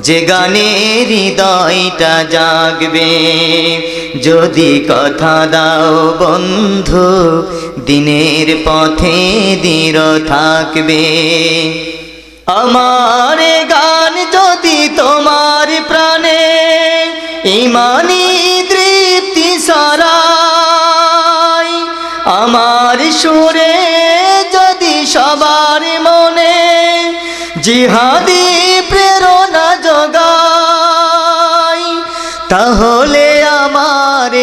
যে গানে হৃদয়টা জাগবে, যদি কথা দাও বন্ধু, দিনের পথে দৃঢ় থাকবে। আমার গান যদি তোমার প্রাণে ইমানি তৃপ্তি সরাই আমার সুরে যদি সবার মনে জিহাদি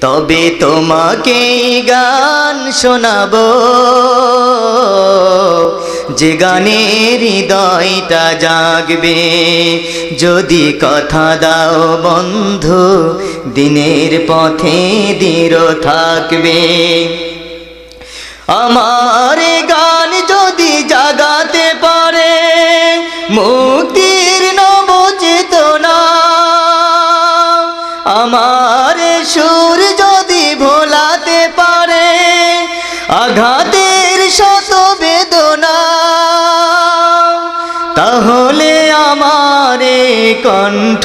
তবে তোমাকে গান শোনাবো। যে গানের হৃদয়টা জাগবে, যদি কথা দাও বন্ধু, দিনের পথে দৃঢ় থাকবে। আমার আমার সুর যদি ভোলাতে পারে আঘাতের শত বেদনা তাহলে আমার কণ্ঠ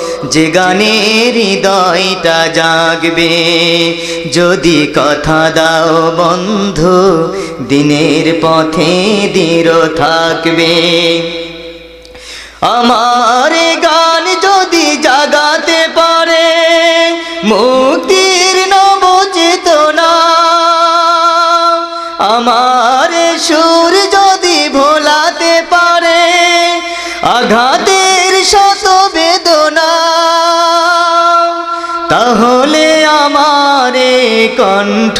যে গানের হৃদয়টা জাগবে, যদি কথা দাও বন্ধু, দিনের পথে দৃঢ় থাকবে। আমার গান যদি জাগাতে পারে, মুক্তির নব চেতনা আমার সুর যদি ভোলাতে পারে আঘাতের তাহলে আমারে কণ্ঠ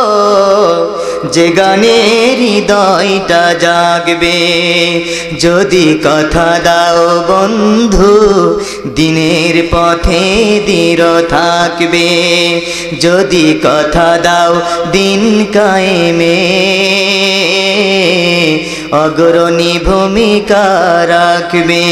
যে গানের হৃদয়টা জাগবে। যদি কথা দাও বন্ধু, দিনের পথে দৃঢ় থাকবে। যদি কথা দাও দিন কায়েমে। অগ্রণী ভূমিকা রাখবে।